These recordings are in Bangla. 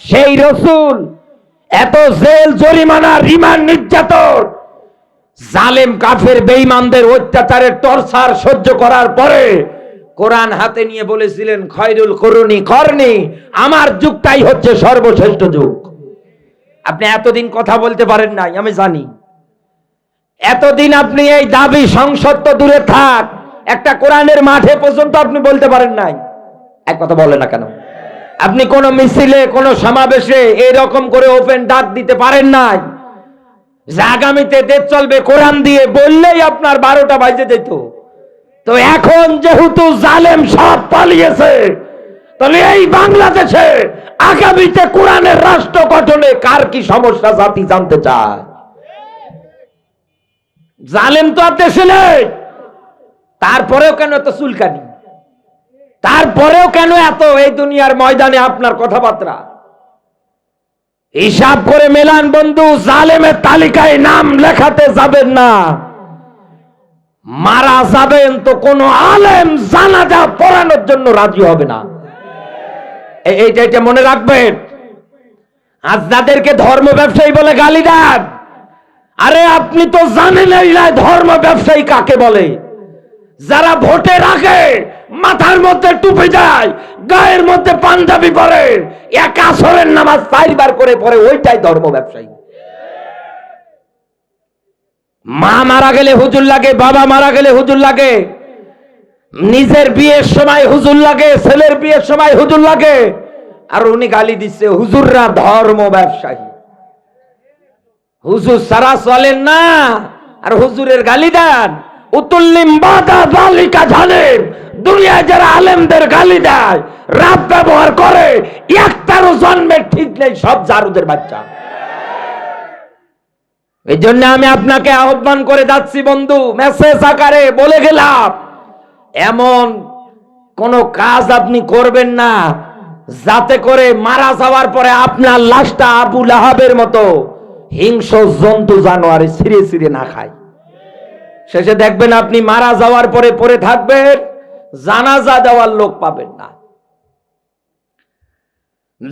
সেই রসুল, এত জেল, জরিমানা, রিমান্ড, নির্যাতন, জালেম, কাফের, বেঈমানদের অত্যাচারের টর্চার সহ্য করার পরে কোরআন হাতে নিয়ে বলেছিলেন, খয়রুল করুনি করনি আমার যুগটাই হচ্ছে সর্বশ্রেষ্ঠ যুগ। আপনি এতদিন কথা বলতে পারেন নাই, আমি জানি। এতদিন আপনি এই দাবি সংসদ তো দূরে থাক, একটা কোরআনের মাঠে পর্যন্ত আপনি বলতে পারেন নাই। এক কথা বলে না কেন? আপনি কোন মিছিলে, কোন সমাবেশে এরকম করে ওপেন ডাক দিতে পারেন নাই। যে আগামীতে দেশ চলবে কোরআন দিয়ে বললেই আপনার বারোটা বাজে যেত। তো এখন যেহেতু জালেম সব পালিয়েছে, তাহলে এই বাংলাদেশে আগামীতে কোরআনের রাষ্ট্র গঠনে কার কি সমস্যা জাতি জানতে চায়? জালেম তো আর দেশে নেই। তারপরেও কেন এত চুলকানি? তারপরেও কেন এত এই দুনিয়ার ময়দানে আপনার কথাবার্তা? হিসাব করে মেলান বন্ধু, জালেমের তালিকায় নাম লেখাতে যাবেন না। মারা যাবেন তো কোন আলেম জানাজা পড়ানোর জন্য রাজি হবে না। এইটা এটা মনে রাখবেন। আজ যাদেরকে ধর্ম ব্যবসায়ী বলে গালি দেন, আরে আপনি তো জানেন এই ধর্ম ব্যবসায়ী কাকে বলে? যারা ভোটে রাখে মাথার মধ্যে টুপি যায় গায়ের মধ্যে পাঞ্জাবি পরে, এক আসরের নামাজ চারবার করে পরে ওইটাই ধর্ম ব্যবসায়ী। মা মারা গেলে হুজুর লাগে, বাবা মারা গেলে হুজুর লাগে, নিজের বিয়ের সময় হুজুর লাগে, ছেলের বিয়ের সময় হুজুর লাগে, আর উনি গালি দিচ্ছে, হুজুররা ধর্ম ব্যবসায়ী। হুজুর সারা চলেন না, আর হুজুরের গালি দেন। উতুল্লিম বাদা বালিকা জানেন দুনিয়ায় যারা আলেমদের গালি দেয়, রাত ব্যবহার করে, একটারও জন্মের ঠিক নেই, সব জারুদের বাচ্চা। এই জন্য আমি আপনাকে আহ্বান করে যাচ্ছি, বন্ধু মেসেজ আকারে বলে গেলাম, এমন কোন কাজ আপনি করবেন না, যাতে করে মারা যাওয়ার পরে আপনার লাশটা আবু লাহাবের মতো হিংস্র জন্তু জানোয়ারে ছিঁড়ে ছিঁড়ে না খায়। শেষে দেখবেন আপনি মারা যাওয়ার পরে পড়ে থাকবেন জানাজা দেওয়ার লোক পাবেন না।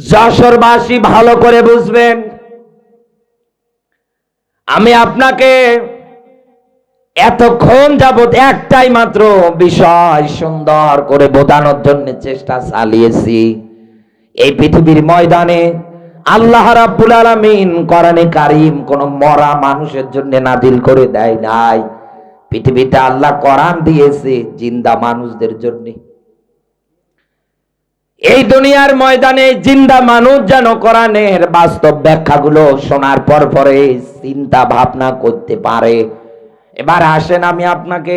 যশোরবাসী ভালো করে বুঝবেন। আমি আপনাকে এতক্ষণ যাবত একটাই মাত্র বিষয় সুন্দর করে বোঝানোর জন্য চেষ্টা চালিয়েছি। এই পৃথিবীর ময়দানে আল্লাহ রাব্বুল আলামিন কোরআনে কারিম কোন মরা মানুষের জন্য নাদিল করে দেয় নাই। পৃথিবীতে আল্লাহ কোরআন দিয়েছে জিন্দা মানুষদের জন্য। এই দুনিয়ার ময়দানে জিন্দা মানুষ যেন কোরআনের বাস্তব ব্যাখ্যাগুলো শোনার পর পরে চিন্তা ভাবনা করতে পারে। এবার আসেন আমি আপনাকে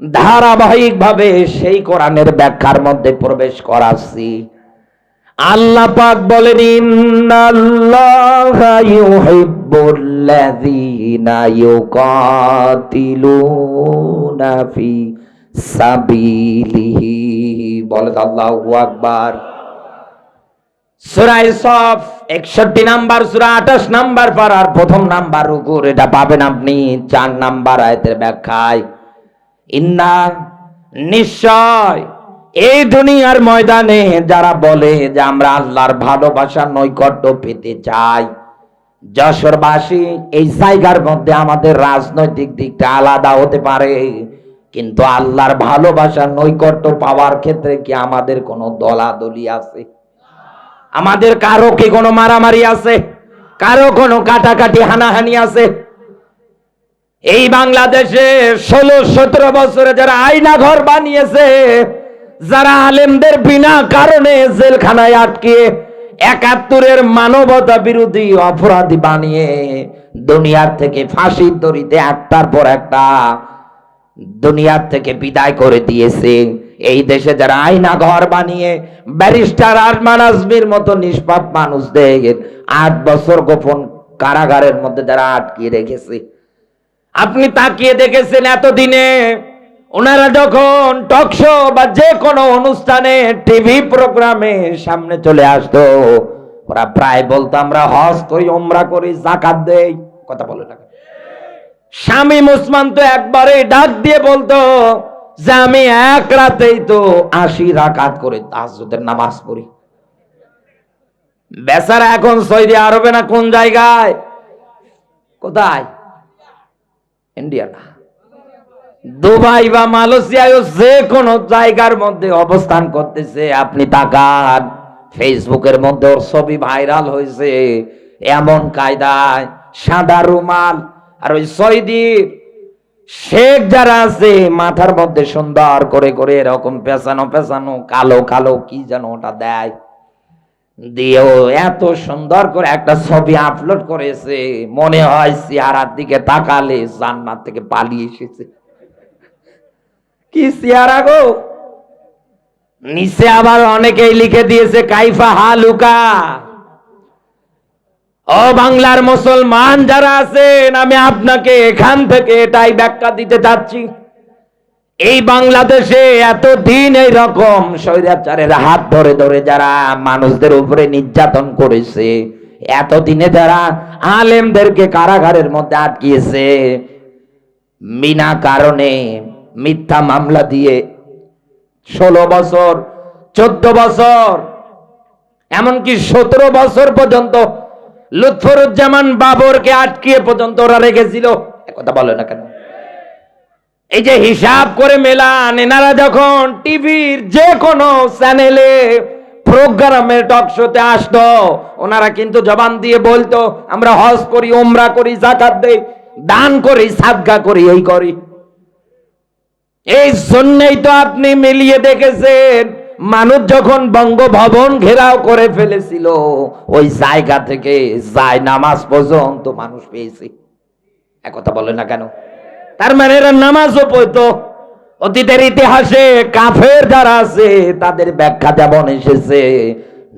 ধারাবাহিক ভাবে সেই কোরআনের ব্যাখ্যার মধ্যে প্রবেশ করাচ্ছি। আল্লাহ পাক বলেন, ইন্নাল্লাহা ইউহিব্বুল্লাযীনা ইউকাতিলুনা ফি সাবিলিহি বলেন আল্লাহু আকবার। সূরা সফ 61 নাম্বার, সূরা 28 নাম্বার পারার প্রথম নাম্বার রুকুর, এটা পাবেন আপনি চার নাম্বার আয়াতের ব্যাখ্যায়। ইন্না নিশ্চয় এই দুনিয়ার ময়দানে যারা বলে যে আমরা আল্লাহর ভালোবাসার নৈকট্য পেতে চাই যশোরবাসী, এই জায়গার মধ্যে আমাদের রাজনৈতিক দিকটা আলাদা হতে পারে। কিন্তু আল্লাহর ভালোবাসার নৈকট্য পাওয়ার ক্ষেত্রে কি আমাদের কোনো দলাদলি আছে? আমাদের কারও কি কোনো মারামারি আছে? কারও কোনো কাটাকাটি, হানাহানি আছে? এই বাংলাদেশে ষোলো, সতেরো বছরে যারা আয়না ঘর বানিয়েছে, যারা আলেমদের বিনা কারণে জেলখানায় আটকে একাত্তরের মানবতা বিরোধী অপরাধী বানিয়ে দুনিয়ার থেকে ফাঁসির দড়িতে একটার পর একটা দুনিয়ার থেকে বিদায় করে দিয়েছে। এই দেশে যারা আয়না ঘর বানিয়ে ব্যারিস্টার আরমান আজমির মতো নিষ্পাপ মানুষদের আট বছর গোপন কারাগারের মধ্যে যারা আটকিয়ে রেখেছে। আপনি তাকিয়ে দেখেছেন এতদিনে ওনারা যখন টকশো বা যে কোনো অনুষ্ঠানে টিভি প্রোগ্রামে সামনে চলে আসতো, ওরা প্রায় বলতো, আমরা হজ করি ওমরা করি, জাকাত দেই। কথা বলে না স্বামী মুসমান তো একবারে ডাক দিয়ে বলতো, যে আমি এক রাতেই তো আশি রাকাত করে তাহাজ্জুদের নামাজ পড়ি। বেচারা এখন সৌদি আরবে না কোন জায়গায়? কোথায়? ইন্ডিয়া না। দুবাই বা মালয়েশিয়ায় যে কোনো জায়গার মধ্যে অবস্থান করতেছে, আপনি তাকান, ফেসবুকের মধ্যে ওর ছবি ভাইরাল হয়েছে, এমন কায়দায়, সাদা রুমাল, আর ওই সৌদির শেখ যারা আছে, মাথার মধ্যে সুন্দর করে করে এরকম পেছানো পেছানো কালো কালো কি যেন ওটা দেয়, দিয়েও এত সুন্দর করে একটা ছবি আপলোড করেছে, মনে হয় চেহারার দিকে তাকালে জান্নাত থেকে পালিয়ে এসেছে। কি চেহারা গো? নিচে আবার অনেকেই লিখে দিয়েছে, কাইফা হালুকা ও বাংলার মুসলমান যারা আছেন, আমি আপনাকে এখান থেকে এটাই ব্যাখ্যা দিতে চাচ্ছি। এই বাংলাদেশে এত দিন এই রকম স্বৈরাচারের হাত ধরে ধরে যারা মানুষদের উপরে নির্যাতন করেছে, এতদিনে যারা আলেমদেরকে কারাগারের মধ্যে আটকিয়েছে, বিনা কারণে মিথ্যা মামলা দিয়ে ষোলো বছর, চোদ্দ বছর, এমনকি সতেরো বছর পর্যন্ত লুৎফরুজ্জামান বাবরকে আটকিয়ে পর্যন্ত ওরা রেখেছিল। কথা বলে না কেন? এই যে হিসাব করে মেলান, এনারা যখন টিভির যে কোনো চ্যানেলে প্রোগ্রামে টক শোতে আসতো, ওনারা কিন্তু জবান দিয়ে বলতো, আমরা হজ করি ওমরা করি জাকাত দেই, দান করি, সাদগা করি, এই করি। এই জন্যই তো আপনি মিলিয়ে দেখেছেন, মানুষ যখন বঙ্গভবন ঘেরাও করে ফেলেছিল, ওই জায়গা থেকে যায় নামাজ পর্যন্ত মানুষ পেয়েছে। একথা বলে না কেন? তার মানে এরা নামাজও পড়তো। অতীতের ইতিহাসে কাফের যারা আছে, তাদের ব্যাখ্যা যেমন এসেছে,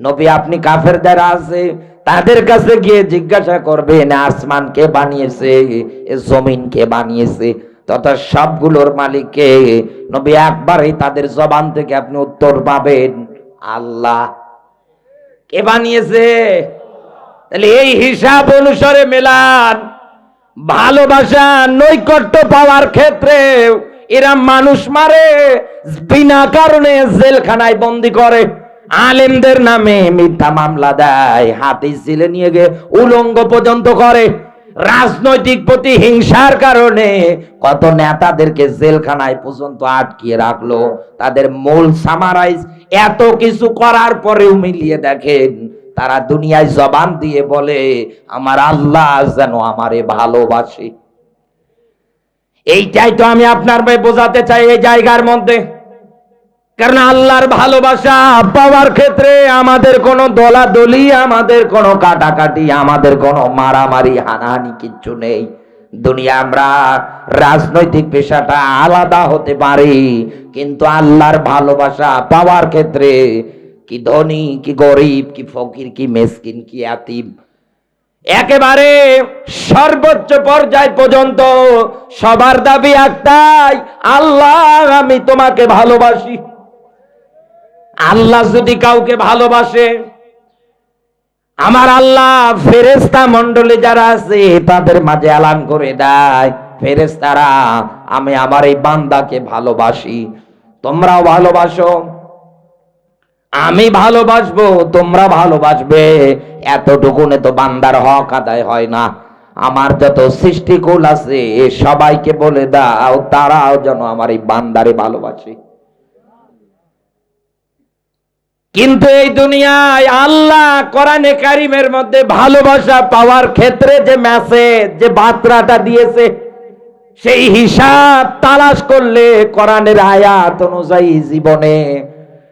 নবী আপনি কাফের যারা আছে, তাদের কাছে গিয়ে জিজ্ঞাসা করবেন, আসমান কে বানিয়েছে, এ জমিন কে বানিয়েছে? তথা সবগুলোর মালিককে নবী একবারই তাদের জবান থেকে আপনি উত্তর পাবেন। আল্লাহ। কে বানিয়েছে? তাহলে এই হিসাব অনুসারে মেলান। ভালোবাসা, নৈকট্য পাওয়ার ক্ষেত্রে এরা মানুষ মারে, বিনা কারণে জেলখানায় বন্দি করে। আলেমদের নামে মিথ্যা মামলা দেয় হাতি জিলে নিয়ে গিয়ে উলঙ্গ পর্যন্ত করে। রাজনৈতিক প্রতিহিংসার কারণে কত নেতাদেরকে জেলখানায় পর্যন্ত আটকিয়ে রাখল, তাদের মূল সামারাইজ এত কিছু করার পরেও মিলিয়ে দেখেন, তারা দুনিয়ায় জবান দিয়ে বলে, আমার আল্লাহ যেন আমারে ভালোবাসে। এইটাই তো আমি আপনার ভাই বোঝাতে চাই এই জায়গার মধ্যে। কারণ আল্লাহর ভালোবাসা পাওয়ার ক্ষেত্রে আমাদের কোনো দলাদলি, আমাদের কোনো কাটাকাটি, আমাদের কোনো মারামারি, হানাহানি কিচ্ছু নেই। দুনিয়া আমরা রাজনৈতিক পেশাটা আলাদা হতে পারি, কিন্তু আল্লাহর ভালোবাসা পাওয়ার ক্ষেত্রে কি ধনী, কি গরিব, কি ফকির, কি মেসকিন, কি আতিম, একেবারে সর্বোচ্চ পর্যায় পর্যন্ত সবার দাবি একটাই, আল্লাহ আমি তোমাকে ভালোবাসি। আল্লাহ যদি কাউকে ভালোবাসে, আমার আল্লাহ ফেরেস্তা মন্ডলে যারা আছে, তাদের মাঝে আলান করে দেয় ফেরেস্তারা আমি আমার এই বান্দাকে ভালোবাসি। তোমরাও ভালোবাসো, আমি ভালোবাসবো, তোমরা ভালোবাসবে। এতটুকুনে তো বান্দার হক আদায় হয় না। আমার যত সৃষ্টিকুল আছে, সবাইকে বলে দাও, তারাও যেন আমার এই বান্দারে ভালোবাসে। কিন্তু এই দুনিয়ায় আল্লাহ কোরআনে কারিমের মধ্যে ভালোবাসা পাওয়ার ক্ষেত্রে যে মেসেজ যে বার্তাটা দিয়েছে, সেই হিসাব তালাশ করলে কোরআনের আয়াত অনুযায়ী জীবনে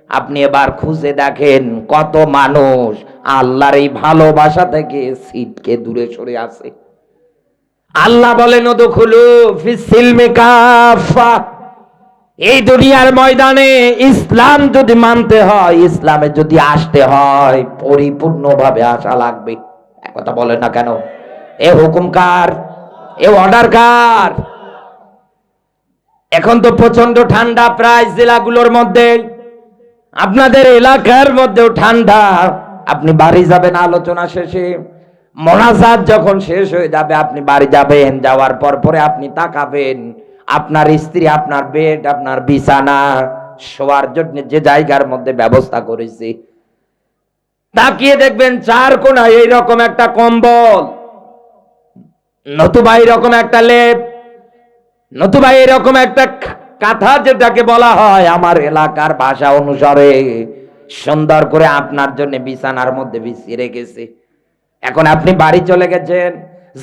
আপনি এবার খুঁজে দেখেন কত মানুষ আল্লাহর এই ভালোবাসা থেকে সিটকে দূরে সরে আছে। আল্লাহ বলেন খুলু ফিসিলমে কাফা এই দুনিয়ার ময়দানে ইসলাম যদি মানতে হয়, ইসলামে যদি আসতে হয়, পরিপূর্ণভাবে আসা লাগবে। কথা বলেন না কেন? এ হুকুম কার? এ অর্ডার কার? এখন তো প্রচণ্ড ঠান্ডা প্রায় জেলাগুলোর মধ্যে। আপনাদের এলাকার মধ্যেও ঠান্ডা। আপনি বাড়ি যাবেন আলোচনা শেষে। মোনাজাত যখন শেষ হয়ে যাবে, আপনি বাড়ি যাবেন, যাওয়ার পর পরে আপনি তাকাবেন। আপনার স্ত্রী, আপনার বেড আপনার বিছানা, শোয়ার জন্য যে জায়গার মধ্যে ব্যবস্থা করেছে। তাকিয়ে দেখবেন চার কোনায় এইরকম একটা কম্বল, নতুবা এরকম একটা লেপ, নতুবা এরকম একটা কাঁথা যেটাকে বলা হয় আমার এলাকার ভাষা অনুসারে, সুন্দর করে আপনার জন্য বিছানার মধ্যে বিছিয়ে রেখেছে। এখন আপনি বাড়ি চলে গেছেন,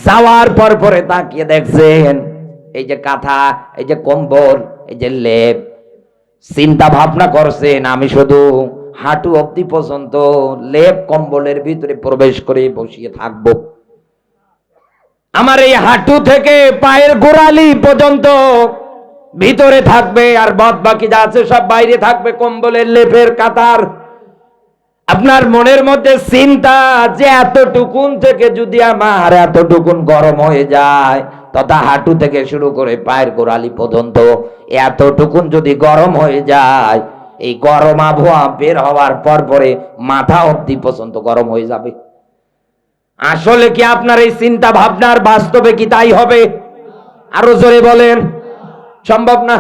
যাওয়ার পর পরে তাকিয়ে দেখছেন এই যে কাঁথা, এই যে কম্বল, এই যে লেপ, চিন্তা ভাবনা করছেন আমি শুধু, হাঁটু অব্দি পর্যন্ত লেপ কম্বলের ভিতরে প্রবেশ করে বসিয়ে থাকব। আমার এই হাঁটু থেকে পায়ের গোড়ালি পর্যন্ত ভিতরে থাকবে আর বাদ বাকি যা আছে সব বাইরে থাকবে, কম্বলের লেপের কাতার। আপনার মনের মধ্যে চিন্তা যে এতটুকুন থেকে যদি আমার এতটুকুন গরম হয়ে যায় তথা হাঁটু থেকে শুরু করে পায়ের গোড়ালি পর্যন্ত এতটুকুন যদি গরম হয়ে যায়, এই গরম আবহাওয়া বের হওয়ার পর পরে মাথা অব্দি পর্যন্ত গরম হয়ে যাবে। আসলে কি আপনার এই চিন্তা ভাবনার বাস্তবে কি তাই হবে? আরও জোরে বলেন। সম্ভব না।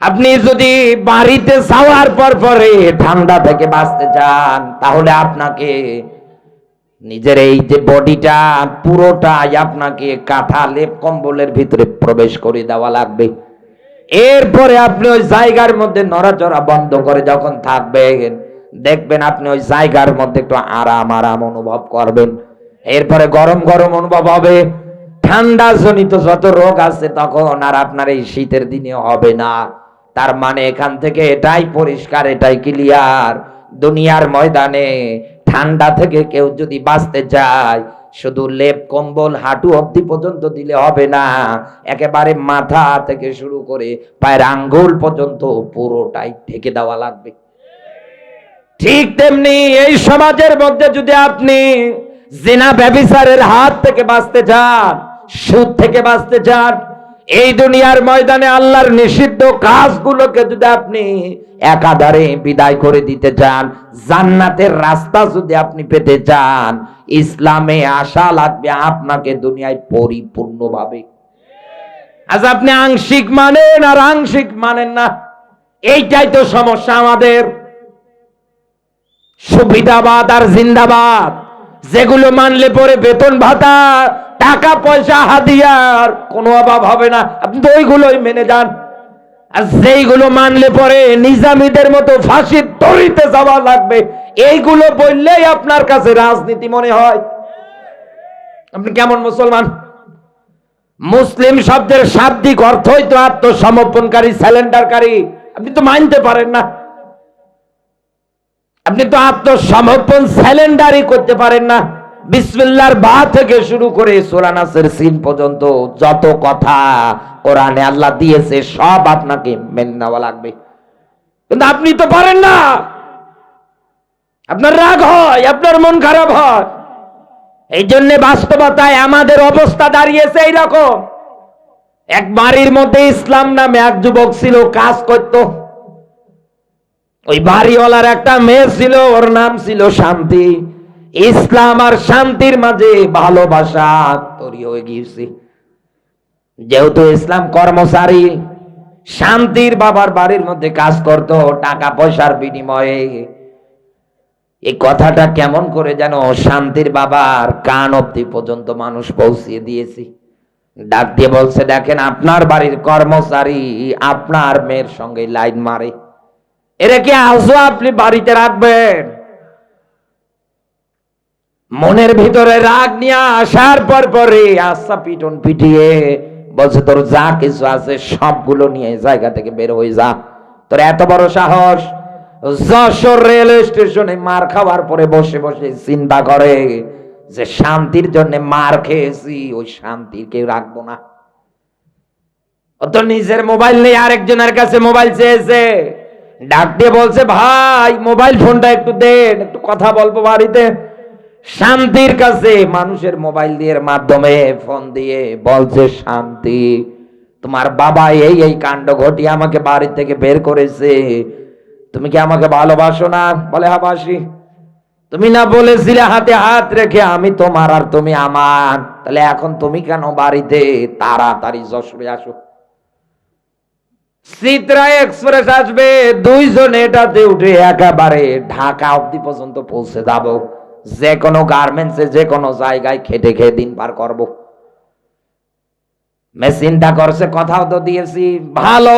আপনি যদি বাড়িতে যাওয়ার পর পরে ঠান্ডা থেকে বাঁচতে চান, তাহলে আপনাকে নিজের এই যে বডিটা পুরোটাই আপনাকে কাঁথা লেপ কম্বলের ভিতরে প্রবেশ করে দেওয়া লাগবে। এরপরে আপনি ওই জায়গার মধ্যে নড়াচড়া বন্ধ করে যখন থাকবেন, দেখবেন আপনি ওই জায়গার মধ্যে একটু আরাম আরাম অনুভব করবেন। এরপরে গরম গরম অনুভব হবে। ঠান্ডা জনিত যত রোগ আছে তখন আর আপনার এই শীতের দিনে হবে না। তার মানে এখান থেকে এটাই পরিষ্কার, এটাই ক্লিয়ার দুনিয়ার ময়দানে ঠান্ডা থেকে কেউ যদি বাঁচতে চায়, শুধু লেপ, কম্বল, হাঁটু অবধি পর্যন্ত দিলে হবে না। একেবারে মাথা থেকে শুরু করে পায়ের আঙ্গুল পর্যন্ত পুরোটাই ঢেকে দেওয়া লাগবে। ঠিক তেমনি এই সমাজের মধ্যে যদি আপনি জেনা ব্যবিচারের হাত থেকে বাঁচতে চান, সুদ থেকে বাঁচতে চান, এই দুনিয়ার ময়দানে আল্লাহর নিষিদ্ধ কাজগুলোকে যদি আপনি একাধারে বিদায় করে দিতে চান। জান্নাতের রাস্তা যদি আপনি পেতে চান, ইসলামে আশা লাগবে আপনাকে দুনিয়ায় পরিপূর্ণভাবে। আজ আপনি আংশিক মানেন আর আংশিক মানেন না। এইটাই তো সমস্যা আমাদের। সুবিধাবাদ আর জিন্দাবাদ, যেগুলো মানলে পরে বেতন ভাতা, টাকা পয়সা হাদিয়ার কোনো অভাব হবে না। আপনি তো ওইগুলোই মেনে যান। আর যেইগুলো মানলে পরে নিজামীদের মতো ফাঁসির দড়িতে যাওয়া লাগবে, এইগুলো বললেই আপনার কাছে রাজনীতি মনে হয়। আপনি কেমন মুসলমান? মুসলিম শব্দের শাব্দিক অর্থই তো আত্মসমর্পণকারী, স্যালেন্ডারকারী। আপনি তো মানতে পারেন না। আপনি তো আত্মসমর্পণ, স্যালেন্ডারই করতে পারেন না। বিসমিল্লার বা থেকে শুরু করে সোরানাসের সিন পর্যন্ত যত কথা কোরআনে আল্লাহ দিয়েছে, সব আপনাকে মেনে নেওয়া লাগবে। কিন্তু আপনি তো পারেন না। আপনার রাগ হয়, আপনার মন খারাপ হয়। এই জন্য বাস্তবতায় আমাদের অবস্থা দাঁড়িয়েছে এইরকম। এক বাড়ির মধ্যে ইসলাম নামে এক যুবক ছিল, কাজ করতো। ওই বাড়িওয়ালার একটা মেয়ে ছিল, ওর নাম ছিল শান্তি। ইসলাম আর শান্তির মাঝে ভালোবাসা তৈরি হয়ে গিয়েছে। যেহেতু ইসলাম কর্মচারী, শান্তির বাবার বাড়ির মধ্যে কাজ করত, টাকা পয়সার বিনিময়ে। এই কথাটা কেমন করে যেন শান্তির বাবার কান অব্দি পর্যন্ত মানুষ পৌঁছিয়ে দিয়েছি। ডাক দিয়ে বলছে, দেখেন, আপনার বাড়ির কর্মচারী আপনার মেয়ের সঙ্গে লাইন মারে। এরা কি আজও আপনি বাড়িতে রাখবেন? মনের ভিতরে রাগ নিয়ে আসার পর পরে আশা পিটন পিটিয়ে বলছে, তোর যা কিছু আছে সবগুলো নিয়ে জায়গা থেকে বের হয়ে যা। তোর এত বড় সাহস? যশোর রেল স্টেশনে মার খাওয়ার পরে বসে বসে চিন্তা করে যে শান্তির জন্য মার খেয়েছি, ওই শান্তির কেউ রাখব না। ও তো নিজের মোবাইল নেই আরেকজনের কাছে মোবাইল চেয়েছে। ডাক দিয়ে বলছে, ভাই, মোবাইল ফোনটা একটু দেন, একটু কথা বলব বাড়িতে। শান্তির কাছে মানুষের মোবাইল দিয়ে মাধ্যমে ফোন দিয়ে বলছে, শান্তি, তোমার বাবা এই এই কাণ্ড ঘটিয়ে আমাকে বাড়ি থেকে বের করেছে। তুমি কি আমাকে ভালোবাসো না? বলে হ্যাঁ বাসি তুমি না বলেছিলে হাতে হাত রেখে আমি তোমার আর তুমি আমার। তাহলে এখন তুমি কেন বাড়িতে? তাড়াতাড়ি যশোরে আসো। চিত্রা এক্সপ্রেস আসবে, দুইজন এটাতে উঠে একেবারে ঢাকা অব্দি পর্যন্ত পৌঁছে যাব। যে কোনো গার্মেন্টসে যে কোনো জায়গায় খেটে খেয়ে দিন পার করব। মেশিনটা করছে, কথাও তো দিয়েছি, ভালো